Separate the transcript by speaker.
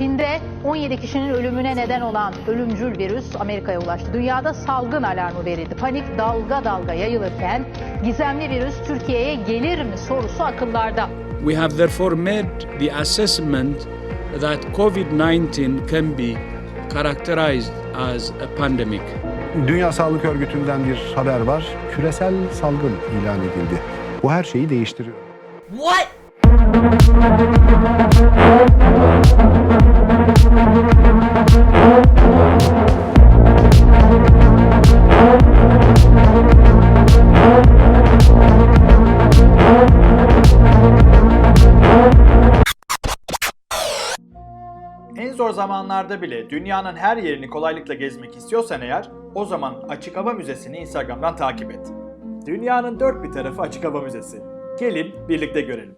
Speaker 1: Çin'de 17 kişinin ölümüne neden olan ölümcül virüs Amerika'ya ulaştı. Dünyada salgın alarmı verildi. Panik dalga dalga yayılırken gizemli virüs Türkiye'ye gelir mi sorusu akıllarda.
Speaker 2: We have therefore made the assessment that COVID 19 can be characterized as a pandemic.
Speaker 3: Dünya Sağlık Örgütü'nden bir haber var. Küresel salgın ilan edildi. Bu her şeyi değiştiriyor.
Speaker 4: What?
Speaker 5: En zor zamanlarda bile dünyanın her yerini kolaylıkla gezmek istiyorsan eğer, o zaman Açık Hava Müzesi'ni Instagram'dan takip et. Dünyanın dört bir tarafı Açık Hava Müzesi. Gelin birlikte görelim.